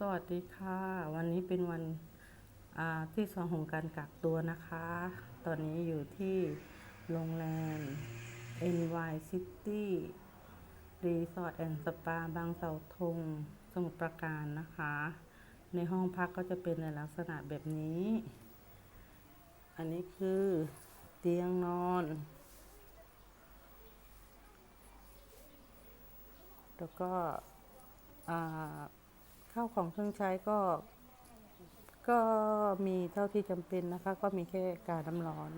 สวัสดีค่ะ วันนี้เป็นวันที่สองของการกักตัวนะคะ ตอนนี้อยู่ที่โรงแรม NY City Resort and Spa บางเสาธงสมุทรปราการนะคะ ในห้องพักก็จะเป็นในลักษณะแบบนี้ อันนี้คือเตียงนอน แล้วก็อ่า ข้าวของเครื่องใช้ก็ ก็มีเท่าที่จำเป็นนะคะ ก็มีแค่กาน้ำร้อน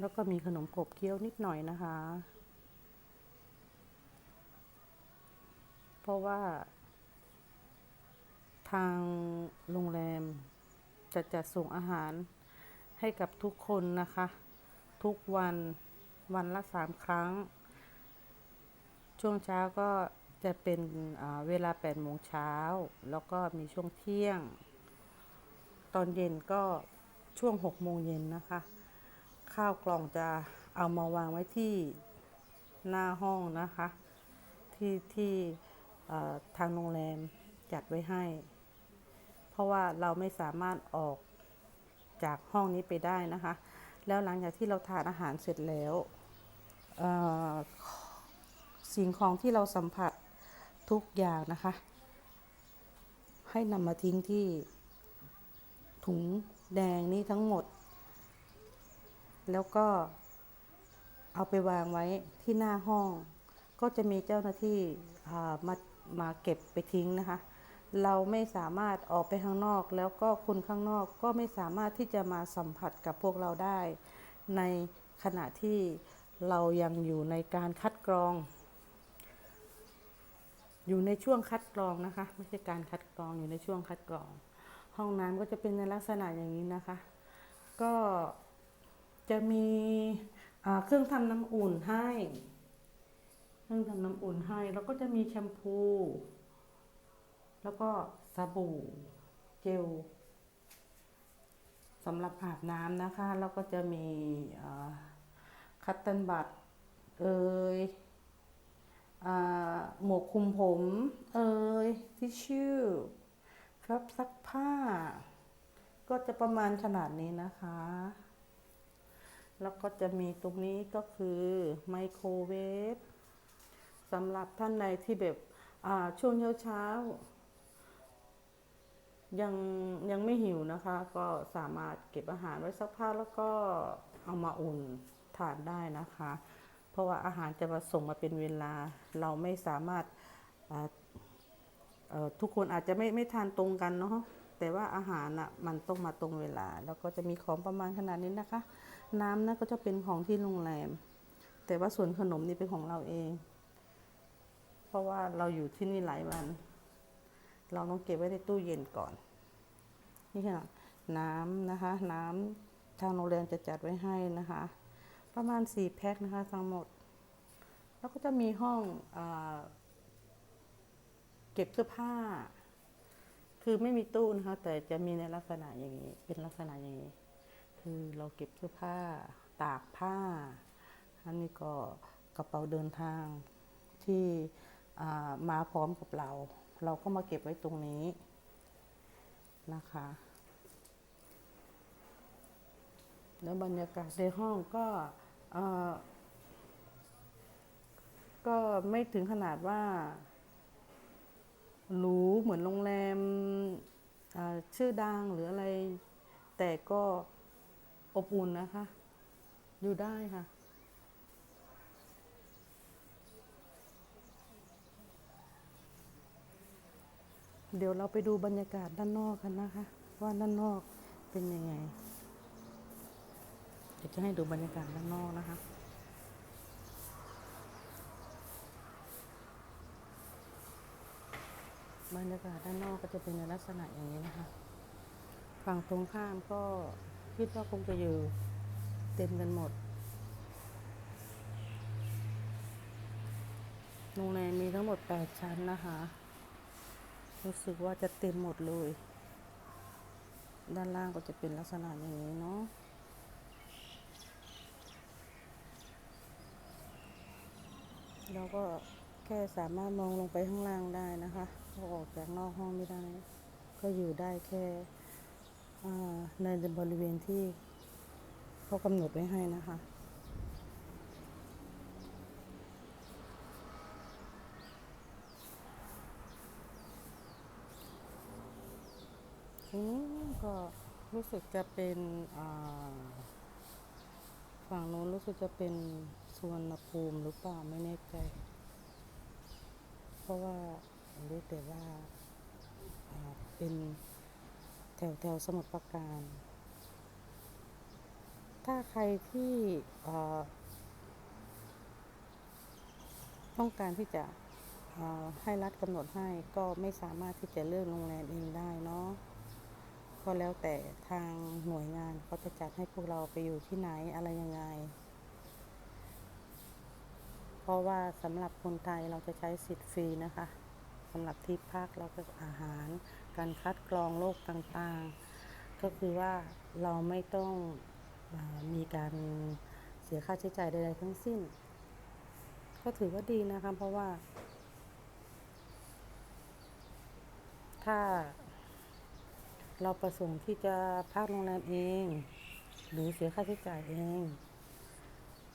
แล้วก็มีขนมขบเคี้ยวนิดหน่อยนะคะ เพราะว่า ทางโรงแรมจะจัดส่งอาหารให้กับทุกคนนะคะ ทุกวันวันละสามครั้ง ช่วงเช้าก็จะเป็นเวลา8โมงเช้า แล้วก็มีช่วงเที่ยง ตอนเย็นก็ช่วง6โมงเย็นนะคะ ข้าวกล่องจะเอามาวางไว้ที่หน้าห้องนะคะ ที่ที่ทางโรงแรมจัดไว้ให้ เพราะว่าเราไม่สามารถออกจากห้องนี้ไปได้นะคะ แล้วหลังจากที่เราทานอาหารเสร็จแล้วเอ่อ สิ่งของที่เราสัมผัสทุกอย่างนะคะ ให้นำมาทิ้งที่ถุงแดงนี้ทั้งหมด แล้วก็เอาไปวางไว้ที่หน้าห้อง ก็จะมีเจ้าหน้าที่มามาเก็บไปทิ้งนะคะ เราไม่สามารถออกไปข้างนอก แล้วก็คนข้างนอกก็ไม่สามารถที่จะมาสัมผัสกับพวกเราได้ ในขณะที่เรายังอยู่ในการคัดกรอง อยู่ในช่วงคัดกรองนะคะ ไม่ใช่การคัดกรองอยู่ในช่วงคัดกรอง ห้องน้ำก็จะเป็นในลักษณะอย่างนี้นะคะ ก็จะมีเครื่องทำน้ำอุ่นให้ เครื่องทำน้ำอุ่นให้ แล้วก็จะมีแชมพู แล้วก็สบู่เจลสำหรับอาบน้ำนะคะ แล้วก็จะมีคัตเติลบัตเอ่ย กคุมผม เอ่ยทิชชู่ครับซักผ้า ก็จะประมาณขนาดนี้นะคะ แล้วก็จะมีตรงนี้ก็คือไมโครเวฟสำหรับท่านใดที่แบบช่วงเช้ายังยังไม่หิวนะคะ ก็สามารถเก็บอาหารไว้สักพักแล้วก็เอามาอุ่นทานได้นะคะ เพราะว่าอาหารจะมาส่งมาเป็นเวลา เราไม่สามารถทุกคนอาจจะไม่ไม่ทานตรงกันเนาะแต่ว่าอาหารอะมันต้องมาตรงเวลา แล้วก็จะมีของประมาณขนาดนี้นะคะ น้ำนั่นก็จะเป็นของที่โรงแรม แต่ว่าส่วนขนมนี่เป็นของเราเอง เพราะว่าเราอยู่ที่นี่หลายวัน เราต้องเก็บไว้ในตู้เย็นก่อน นี่ค่ะน้ำนะคะ น้ำทางโรงแรมจะจัดไว้ให้นะคะ ประมาณสี่แพ็คนะคะทั้งหมด แล้วก็จะมีห้องอเก็บเสื้อผ้า คือไม่มีตู้นะคะ แต่จะมีในลักษณะอย่างนี้ เป็นลักษณะอย่างนี้ คือเราเก็บเสื้อผ้า ตากผ้า อันนี้ก็กระเป๋าเดินทางที่มาพร้อมกับเรา เราก็มาเก็บไว้ตรงนี้นะคะ แล้วบรรยากาศในห้องก็ ก็ไม่ถึงขนาดว่าหรูเหมือนโรงแรมชื่อดังหรืออะไร แต่ก็อบอุ่นนะคะ อยู่ได้ค่ะ เดี๋ยวเราไปดูบรรยากาศด้านนอกกันนะคะ ว่าด้านนอกเป็นยังไง เดี๋ยวจะให้ดูบรรยากาศด้านนอกนะคะบรรยากาศด้านนอกก็จะเป็นในลักษณะอย่างนี้นะคะ ฝั่งตรงข้ามก็คิดว่าคงจะอยู่เต็มกันหมด โรงแรมมีทั้งหมด 8 ชั้นนะคะ รู้สึกว่าจะเต็มหมดเลย ด้านล่างก็จะเป็นลักษณะอย่างนี้เนาะ แล้วก็แค่สามารถมองลงไปข้างล่างได้นะคะก็ออกจากนอกห้องไม่ได้ ก็อยู่ได้แค่ในบริเวณที่เขากำหนดไว้ให้นะคะทีนี้ก็รู้สึกจะเป็นอ่า ฝั่งโน้นรู้สึกจะเป็นสวนภูมิหรือเปล่าไม่แน่ใจ เพราะว่ารู้แต่ว่าาเป็นแถวแถวสมุทรปราการ ถ้าใครที่ต้องการที่จะให้รัฐกำหนดให้ก็ไม่สามารถที่จะเลือกโรงแรมเองได้เนาะ ก็แล้วแต่ทางหน่วยงานเขาจะจัดให้พวกเราไปอยู่ที่ไหนอะไรยังไง เพราะว่าสำหรับคนไทยเราจะใช้สิทธิ์ฟรีนะคะสำหรับที่พักแล้วก็อาหาร การคัดกรองโรคต่างๆ ก็คือว่าเราไม่ต้องอมีการเสียค่าใช้จ่ายใดๆทั้งสิ้น ก็ถือว่าดีนะคะเพราะว่า ถ้า เราประสงค์ที่จะพักโรงแรมเอง หรือเสียค่าใช้จ่ายเอง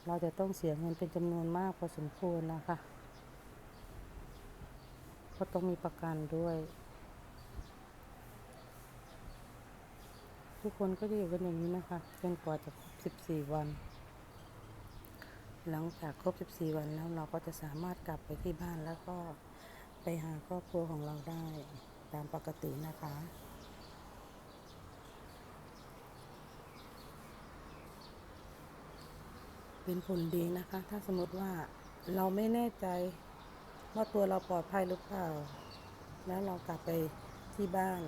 เราจะต้องเสียเงินเป็นจำนวนมากพอสมควรนะคะ ก็ต้องมีประกันด้วย ทุกคนก็จะอยู่กันอย่างนี้นะคะจนกว่าจะครบ 14 วัน หลังจากครบ 14 วันแล้วเราก็จะสามารถกลับไปที่บ้านแล้วก็ไปหาครอบครัวของเราได้ตามปกตินะคะ เป็นผลดีนะคะ ถ้าสมมติว่าเราไม่แน่ใจว่าตัวเราปลอดภัยหรือเปล่า แล้วเรากลับไปที่บ้าน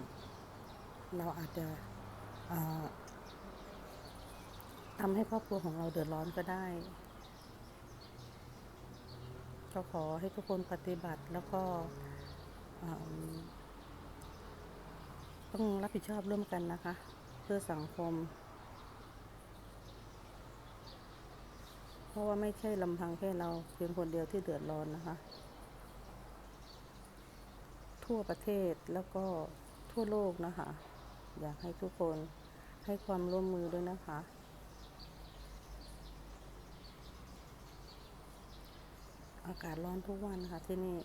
เราอาจจะทำให้ครอบครัวของเราเดือดร้อนก็ได้ ก็ขอให้ทุกคนปฏิบัติแล้วก็ต้องรับผิดชอบร่วมกันนะคะ เพื่อสังคม เพราะว่าไม่ใช่ลำพังแค่เราเพียงคนเดียวที่เดือดร้อนนะคะ ทั่วประเทศแล้วก็ทั่วโลกนะคะ อยากให้ทุกคนให้ความร่วมมือด้วยนะคะ อากาศร้อนทุกวันนะคะที่นี่